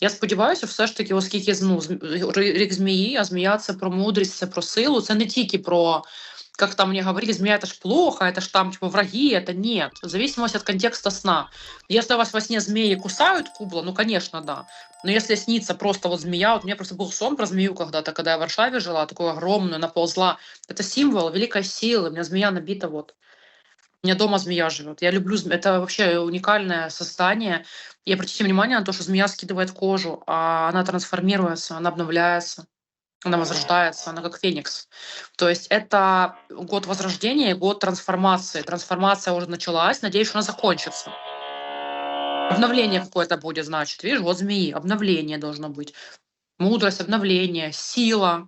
Я сподіваюся, все ж таки, оскільки ну, з- рік змії, а змія це про мудрість, це про силу, це не тільки про. Как там мне говорили, змея это ж плохо, это ж там типа враги, это нет. В зависимости от контекста сна. Если у вас во сне змеи кусают кубла, ну, конечно, да. Но если снится просто вот змея, вот у меня просто был сон про змею когда-то, когда я в Варшаве жила, такую огромную, она ползла. Это символ великой силы. У меня змея набита вот. у меня дома змея живет. Я люблю зме- Это вообще уникальное создание. И обратите внимание на то, что змея скидывает кожу, а она трансформируется, она обновляется, она возрождается, она как феникс. То есть это год возрождения и год трансформации. Трансформация уже началась, надеюсь, она закончится. Обновление какое-то будет, значит. Видишь, вот змеи, обновление должно быть. Мудрость, обновление, сила.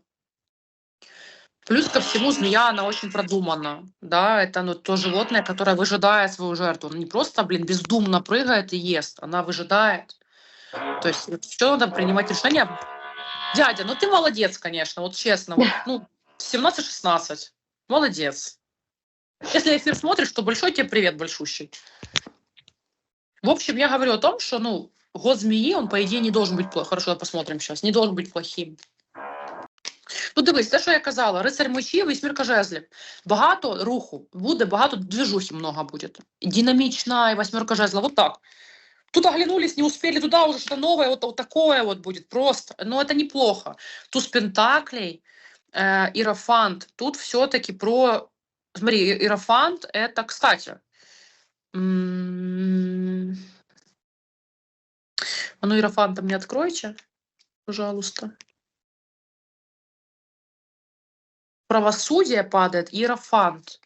Плюс ко всему, змея, она очень продумана. Да, это ну, то животное, которое выжидает свою жертву. Она не просто, блин, бездумно прыгает и ест, она выжидает. То есть все надо принимать решение. Дядя, ну ты молодец, конечно, вот честно. Вот, ну, 17-16. Молодец. Если эфир смотришь, то большой тебе привет, большущий. В общем, я говорю о том, что, ну, год змеи, он, по идее, не должен быть плохим. Хорошо, посмотрим сейчас. Не должен быть плохим. Ну, дивись, те, що я казала, рицарь мечів, вісьмірка жезлів. Багато руху буде, багато движухи много будет. И динамичная, и восьмерка жезлов. Вот так. Тут оглянулись, не успели туда, уже что-то новое, вот, вот такое вот будет просто. Но это неплохо. Туз пентаклей, э, Иерофант. Тут все-таки про... Смотри, Иерофант — это, кстати... м, А ну, Иерофанта мне откройте, пожалуйста. Правосудие падает, Иерофант.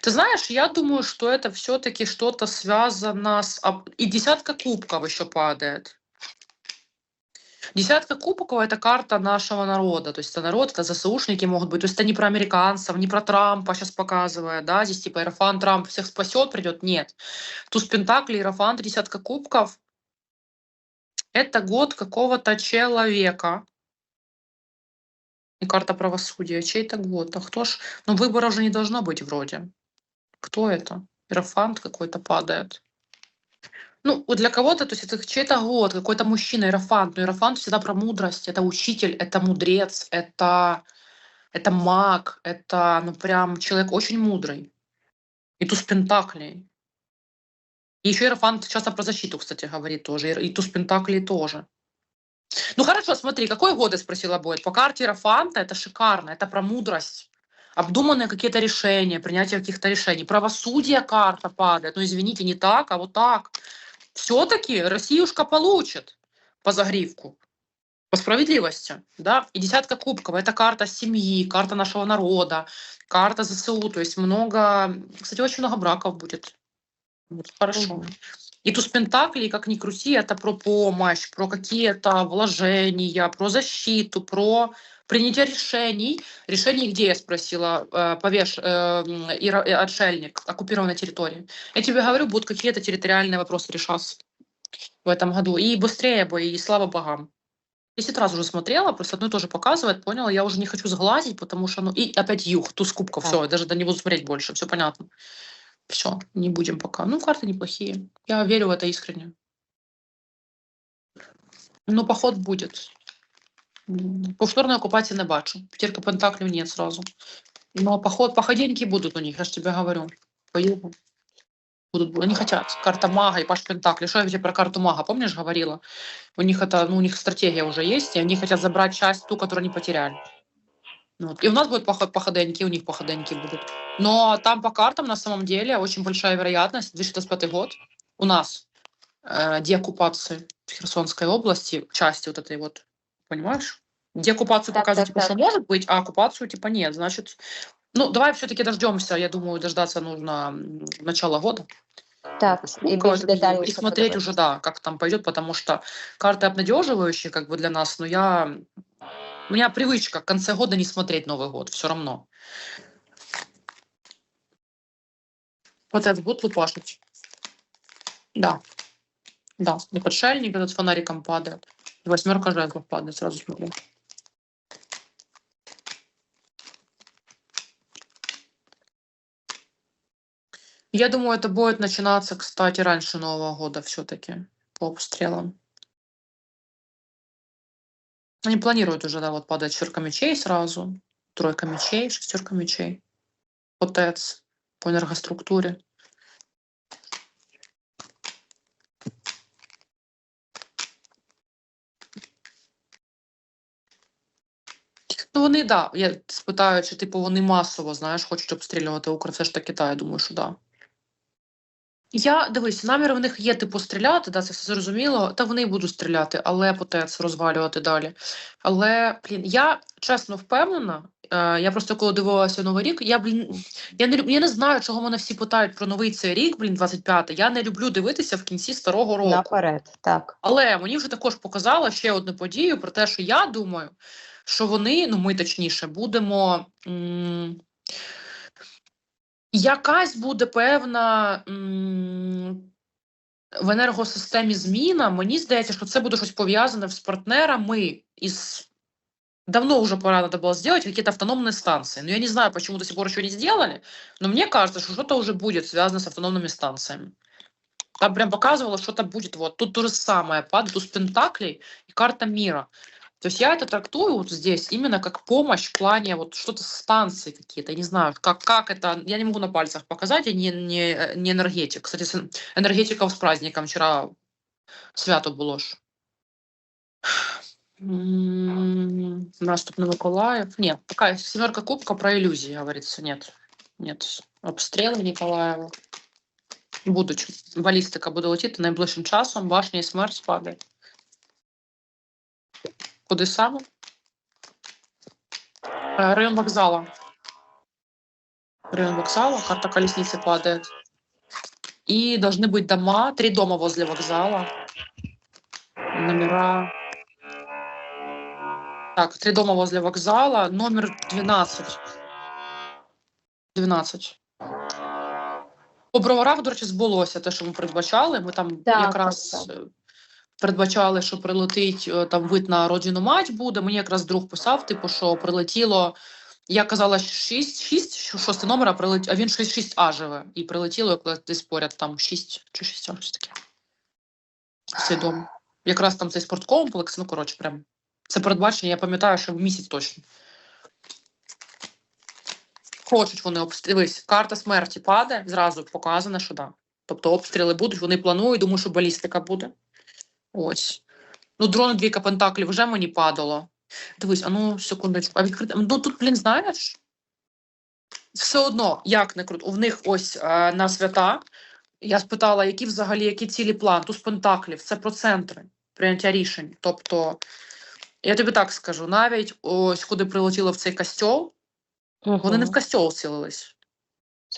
Ты знаешь, я думаю, что это все-таки что-то связано с... И десятка кубков еще падает. Десятка кубков – это карта нашего народа. То есть это народ, это ЗСУшники могут быть. То есть это не про американцев, не про Трампа сейчас показывает, да, здесь типа Иерофант Трамп всех спасет, придет. Нет. Туз Пентакли, Иерофант, десятка кубков. Это год какого-то человека. И карта правосудия. Чей это год? А кто ж? Ну, выбора уже не должно быть вроде. Кто это? Иерофант какой-то падает. Ну, для кого-то, то есть это чей-то год, какой-то мужчина, Иерофант. Но Иерофант всегда про мудрость. Это учитель, это мудрец, это, это маг, это, ну, прям человек очень мудрый. И туз пентаклей. И еще Иерофант часто про защиту, кстати, говорит тоже. И туз пентаклей тоже. Ну хорошо, смотри, какой год я спросила будет? По карте Иерофанта это шикарно, это про мудрость. Обдуманные какие-то решения, принятие каких-то решений. Правосудие карта падает. Ну, извините, не так, а вот так. Все-таки Россиюшка получит по загривку. По справедливости, да, и десятка кубков, это карта семьи, карта нашего народа, карта ЗСУ, то есть много, кстати, очень много браков будет. Вот, хорошо. Мгм. И туз пентаклей, как ни крути, это про помощь, про какие-то вложения, про защиту, про принятие решений. Решений где, я спросила, э, повеш, э, Ира- э, отшельник, оккупированной территории. Я тебе говорю, будут какие-то территориальные вопросы решаться в этом году. И быстрее бы, и слава богам. Десять раз уже смотрела, просто одно и то же показывает, поняла, я уже не хочу сглазить, потому что, ну, и опять юг, туз кубков, все, я даже да не буду смотреть больше, все понятно. Все, не будем пока. Ну, карты неплохие. Я верю в это искренне. Ну, поход будет. М, Повторної окупації не бачу. П'ятірка пентаклів нет сразу. Но поход, походеньки будут у них, я же тебе говорю. По югу. Будут, они хотят. Карта мага и паш пентакли. Что я тебе про карту мага, помнишь, говорила? У них это, ну, у них стратегия уже есть, и они хотят забрать часть ту, которую они потеряли. Вот. И у нас будет поход, походеньки, у них походеньки будут. Но там по картам на самом деле очень большая вероятность, 2025 год, у нас э, деоккупации в Херсонской области, части вот этой вот, понимаешь? Деоккупацию Так, показывают, так, типа, так. что может быть, а оккупацию типа нет. Значит, ну давай все-таки дождемся. Я думаю, дождаться нужно м, начала года. Так, Ну, і какого-то більш видео. детальніше И смотреть подивитися. уже, да, как там пойдет, потому что карты обнадеживающие как бы для нас, но я... У меня привычка в конце года не смотреть Новый год, все равно. Вот этот год лупашить. Да. Да, и подшельник этот с фонариком падает. И восьмерка жезлов падает, сразу смотрю. Я думаю, это будет начинаться, кстати, раньше Нового года все-таки по обстрелам. Они планируют уже, да, вот падает четверка мечей сразу, тройка мечей, шестерка мечей. Отец по енергоструктурі. Ну, вони, да. Я спитаю, чи типу вони масово, знаєш, хочуть обстрілювати Україну. Це ж таки та, я думаю, що да. Я дивись, намір в них є типу стріляти, да, це все зрозуміло. Та вони й будуть стріляти, але потец розвалювати далі. Але блін, я чесно впевнена. Е, я просто коли дивилася новий рік, я блін, я не я не знаю, чого мене всі питають про новий цей рік, блін, 25-й. Я не люблю дивитися в кінці старого року. Наперед, так. Але мені вже також показала ще одну подію про те, що я думаю, що вони, ну ми точніше, будемо. М- якась буде певна м- в енергосистемі зміна. Мені здається, що це буде щось пов'язане з партнерами із. Давно уже пора надо было сделать какие-то автономные станции. Но я не знаю, почему до сих пор еще не сделали, но мне кажется, что что-то уже будет связано с автономными станциями. Там прям показывало, что-то будет. Вот тут то же самое. Падает туз пентаклей и карта мира. То есть я это трактую вот здесь именно как помощь в плане вот что-то станции какие-то. Я не знаю, как, как это. Я не могу на пальцах показать, я не, не, э, не энергетик. Кстати, с энергетиков с праздником вчера свято было ж. М, Наступ на Миколаев. Нет, такая семерка кубка про иллюзии, говорится. Нет. Нет. Обстріли Ніколаєва. Будуть. Балістика буде летіти найближчим часом. Башня і смерть спадає. Куди саме? Е, Район вокзала. Район вокзала. Карта колесницы падает. И должны быть дома. Три дома возле вокзала. Номера. Так, три дома возле вокзала. Номер 12. 12. По броварах, до речі, збулося те, що ми передбачали. Ми там Так, якраз так, так. передбачали, що прилетить е, там вид на родину мать буде. Мені якраз друг писав, типу, що прилетіло. Я казала 6, 6 шостий номер, а, прилет... а він 6, 6А живе. І прилетіло якраз десь поряд там 6 чи 6, щось таке. Дом. Якраз там цей спорткомплекс, ну коротше, прям. Це передбачення, я пам'ятаю, що в місяць точно. Хочуть вони обстрілись. Карта смерті падає, зразу показано, що да. Тобто обстріли будуть, вони планують, думаю, що балістика буде. Ось. Ну, дрони двійка пентаклів вже мені падало. Дивись, а ну, секундочку. А відкрити. Ну тут, блін, знаєш? Все одно, як не круто. У них ось е, на свята. Я спитала, які взагалі які цілі план. Туз пентаклів, це про центри прийняття рішень. Тобто, я тобі так скажу, навіть ось куди прилетіло в цей костьол, вони не в костьол цілились.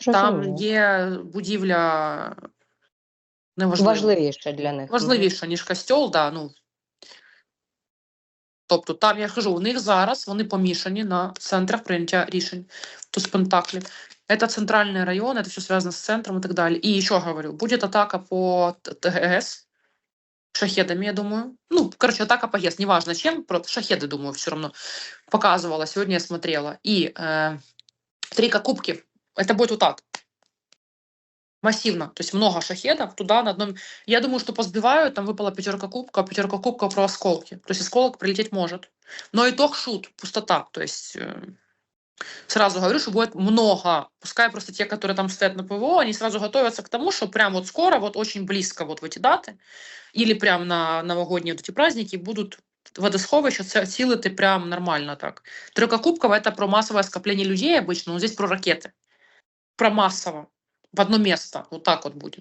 Там є будівля неважливо. Важливіше для них. Мгм. Важливіше, ніж костьол, да, ну. Тобто, там я кажу, у них зараз вони помішані на центрах прийняття рішень. Туз пентаклів. Это центральный район, это все связано с центром и так далее. И еще говорю, будет атака по Т- ТГС шахедами, я думаю. Ну, короче, атака по ГЕС, неважно чем, про шахеды, думаю, все равно показывала. Сегодня я смотрела. И э, трійка кубків, это будет вот так. Массивно, то есть много шахедов туда на одном. Я думаю, что позбивают, там выпала пятерка кубка, пятерка кубка про осколки. То есть осколок прилететь может. Но итог шут, пустота. То есть э, сразу говорю, что будет много. Пускай просто те, которые там стоят на ПВО, они сразу готовятся к тому, что прям вот скоро, вот очень близко вот в эти даты, или прям на новогодние вот эти праздники будут водосховища це цілити прям нормально так. Тройка кубков это про массовое скопление людей обычно, но здесь про ракеты. Про массово. В одно место. Вот так от буде.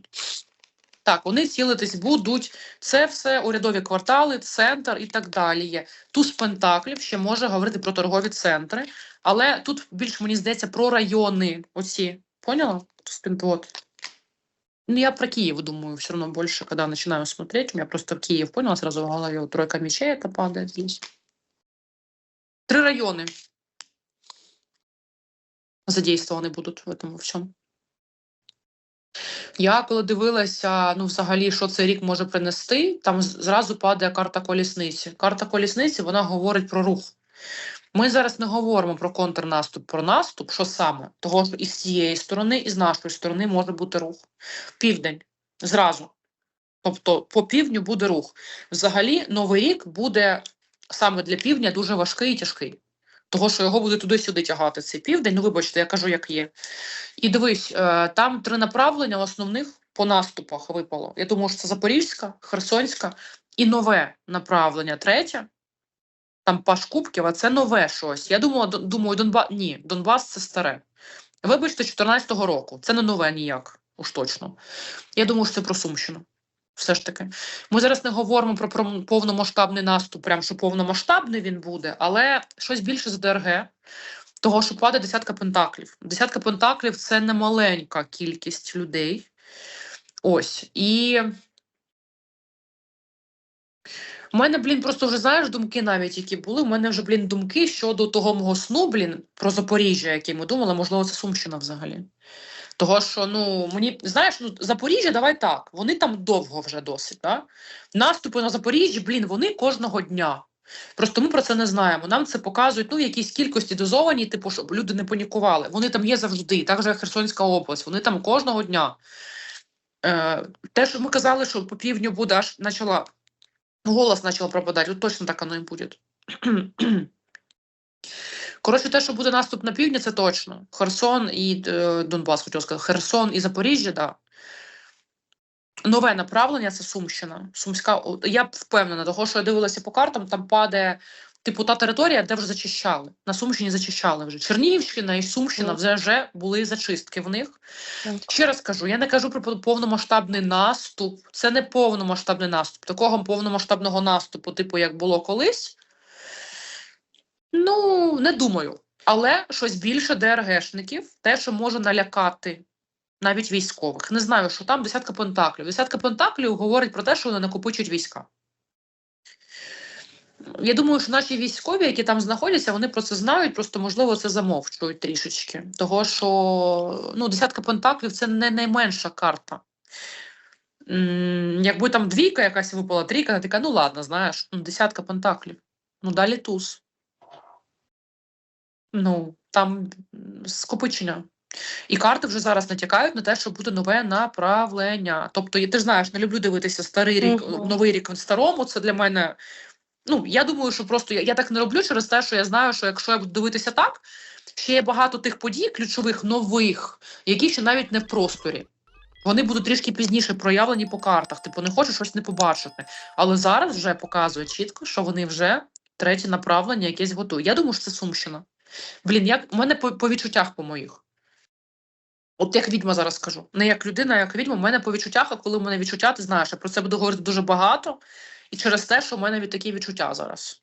Так, вони цілитись будуть. Це все урядові квартали, центр і так далі. Є. Туз Пентаклів ще може говорити про торгові центри, але тут більш мені здається про райони. Оці. Поняла? Туз Пент- вот. Ну, я про Киев думаю, все равно больше, когда начинаю смотреть. У меня просто Киев, поняла, сразу в голове вот тройка мечей это падает здесь. Три районы задействованы будут в этом всьому. Я коли дивилася, ну, взагалі, що цей рік може принести, там зразу падає карта колісниці. Карта колісниці вона говорить про рух. Ми зараз не говоримо про контрнаступ, про наступ, що саме? Того що і з цієї сторони, і з нашої сторони може бути рух. Південь зразу. Тобто по півдню буде рух. Взагалі, новий рік буде саме для півдня дуже важкий і тяжкий. Того, що його буде туди-сюди тягати цей південь. Ну, вибачте, я кажу, як є. І дивись, е, там три направлення основних по наступах випало. Я думаю, що це Запорізька, Херсонська і нове направлення третє. Там Паш Кубків, а це нове щось. Я думала, думаю, Донбас. Ні, Донбас це старе. Вибачте, 14-го року. Це не нове ніяк, уж точно. Я думаю, що це про Сумщину. Все ж таки. Ми зараз не говоримо про, повномасштабний наступ, прям що повномасштабний він буде, але щось більше з ДРГ. Того, що падає десятка пентаклів. Десятка пентаклів це не маленька кількість людей. Ось. І у мене, блін, просто вже знаєш думки навіть, які були. У мене вже, блін, думки щодо того мого сну, блін, про Запоріжжя, який ми думали, можливо, це Сумщина взагалі. Того, що ну мені знаєш, ну Запоріжжя, давай так. Вони там довго вже досить. Да? Наступи на Запоріжжі, блін, вони кожного дня. Просто ми про це не знаємо. Нам це показують ну, в кількості дозовані, типу, щоб люди не панікували. Вони там є завжди, так же Херсонська область, вони там кожного дня. Е, те, що ми казали, що по півдню буде аж почала голос почав пропадати, от точно так воно і буде. Коротше, те, що буде наступ на півдні, це точно. Херсон і е, Донбас, хотів сказати, Херсон і Запоріжжя, да. Нове направлення це Сумщина. Сумська, я впевнена, того, що я дивилася по картам, там падає типу та територія, де вже зачищали. На Сумщині зачищали вже. Чернігівщина і Сумщина вже, вже були зачистки в них. Так. Ще раз кажу, я не кажу про повномасштабний наступ. Це не повномасштабний наступ. Такого повномасштабного наступу, типу, як було колись. Ну, не думаю. Але щось більше ДРГшників, те, що може налякати навіть військових. Не знаю, що там десятка пентаклів. Десятка пентаклів говорить про те, що вони накопичують війська. Я думаю, що наші військові, які там знаходяться, вони про це знають, просто можливо це замовчують трішечки. Того що ну, десятка пентаклів це не найменша карта. Якби там двійка якась випала, трійка, така, ну ладно, знаєш, десятка пентаклів. Ну, далі туз. Ну, там скопичення. І карти вже зараз натякають на те, що буде нове направлення. Тобто, я- ти ж знаєш, не люблю дивитися старий рік, Мгм. новий рік в старому. Це для мене. Ну, я думаю, що просто я, я так не роблю через те, що я знаю, що якщо я буду дивитися так, ще є багато тих подій, ключових, нових, які ще навіть не в просторі. Вони будуть трішки пізніше проявлені по картах. Типу, не хочу щось не побачити. Але зараз вже показує чітко, що вони вже третє направлення якесь готують. Я думаю, що це Сумщина. Блін, як у мене по, по відчуттях по моїх. От як відьма зараз скажу. Не як людина, а як відьма, у мене по відчуттях, а коли у мене відчуття, ти знаєш, я про це буду говорити дуже багато. І через те, що в мене від такі відчуття зараз.